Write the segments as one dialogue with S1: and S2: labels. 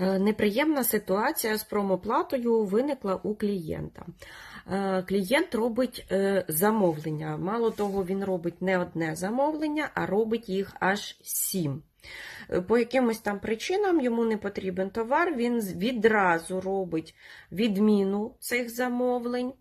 S1: Е, Неприємна ситуація з промоплатою виникла у клієнта. Е, Клієнт робить е, замовлення. Мало того, він робить не одне замовлення, а робить їх аж сім. По якимось там причинам йому не потрібен товар, він відразу робить відміну цих замовлень.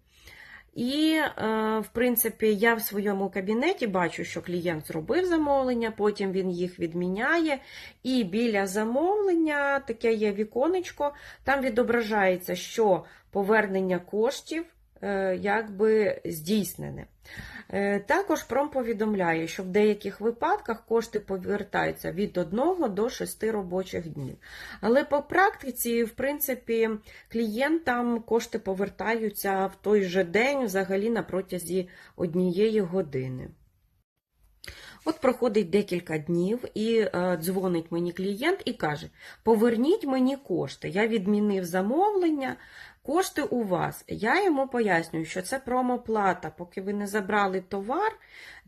S1: І, е, в принципі, я в своєму кабінеті бачу, що клієнт зробив замовлення, потім він їх відміняє. І біля замовлення таке є віконечко, там відображається, що повернення коштів якби здійснене. Е, Також пром повідомляє, що в деяких випадках кошти повертаються від 1 до 6 робочих днів. Але по практиці, в принципі, клієнтам кошти повертаються в той же день, взагалі на протязі однієї години. От проходить декілька днів і е, дзвонить мені клієнт і каже: Поверніть мені кошти. Я відмінив замовлення, кошти у вас. Я йому пояснюю, що це промоплата, поки ви не забрали товар.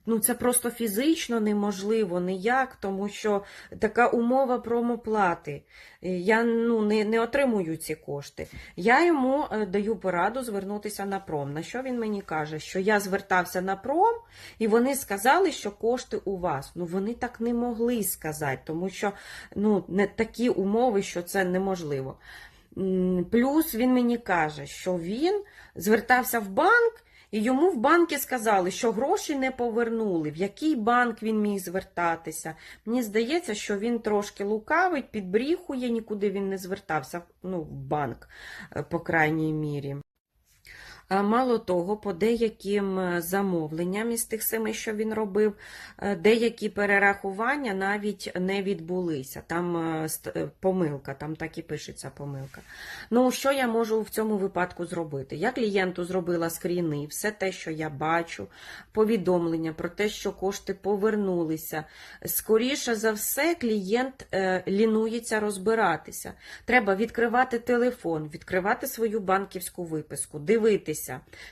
S1: Ну, це просто фізично неможливо ніяк, тому що така умова промоплати. Я ну, не, не отримую ці кошти. Я йому е, даю пораду звернутися на пром. На що він мені каже? Що я звертався на пром, і вони сказали, що кошти у вас. Ну вони так не могли сказати, тому що ну, не такі умови, що це неможливо. Плюс він мені каже, що він звертався в банк. І йому в банки сказали, що гроші не повернули, в який банк він міг звертатися. Мені здається, що він трошки лукавить, підбріхує, нікуди він не звертався, ну, в банк, е, по крайній мірі. А Мало того, по деяким е, замовленням із тих семи, що він робив, е, деякі перерахування навіть не відбулися. Там е, е, помилка, там так і пишеться помилка. Ну, що я можу в цьому випадку зробити? Я клієнту зробила скріни, все те, що я бачу, повідомлення про те, що кошти повернулися. Скоріше за все, клієнт е, лінується розбиратися. Треба відкривати телефон, відкривати свою банківську виписку, дивитися.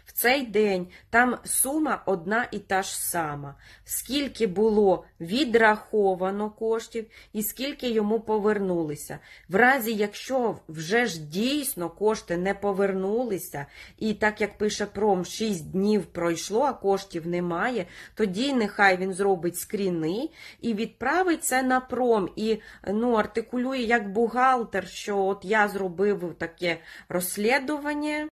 S1: В цей день там сума одна і та ж сама. Скільки було відраховано коштів і скільки йому повернулися. В разі, якщо вже ж дійсно кошти не повернулися, і так як пише пром, 6 днів пройшло, а коштів немає, тоді нехай він зробить скріни і відправить це на пром. І ну, артикулює як бухгалтер, що от я зробив таке розслідування.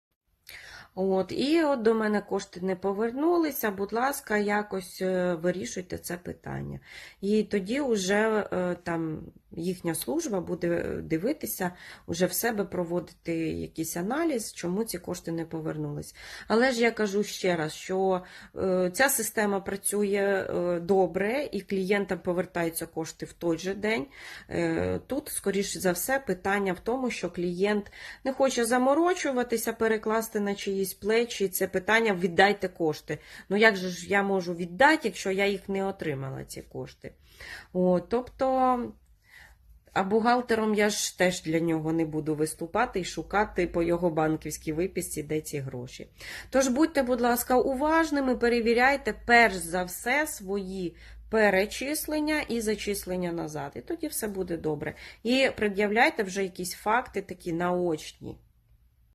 S1: От, і от до мене кошти не повернулися, будь ласка, якось е, вирішуйте це питання. І тоді вже е, там їхня служба буде дивитися, вже в себе проводити якийсь аналіз, чому ці кошти не повернулись. Але ж я кажу ще раз, що е, ця система працює е, добре, і клієнтам повертаються кошти в той же день. Е, Тут, скоріш за все, питання в тому, що клієнт не хоче заморочуватися, перекласти на чиїсь плечі. Це питання віддайте кошти. Ну як же ж я можу віддати, якщо я їх не отримала, ці кошти? О, тобто. А бухгалтером я ж теж для нього не буду виступати і шукати по його банківській виписці, де ці гроші. Тож будьте, будь ласка, уважними, перевіряйте перш за все свої перечислення і зачислення назад. І тоді все буде добре. І пред'являйте вже якісь факти такі наочні.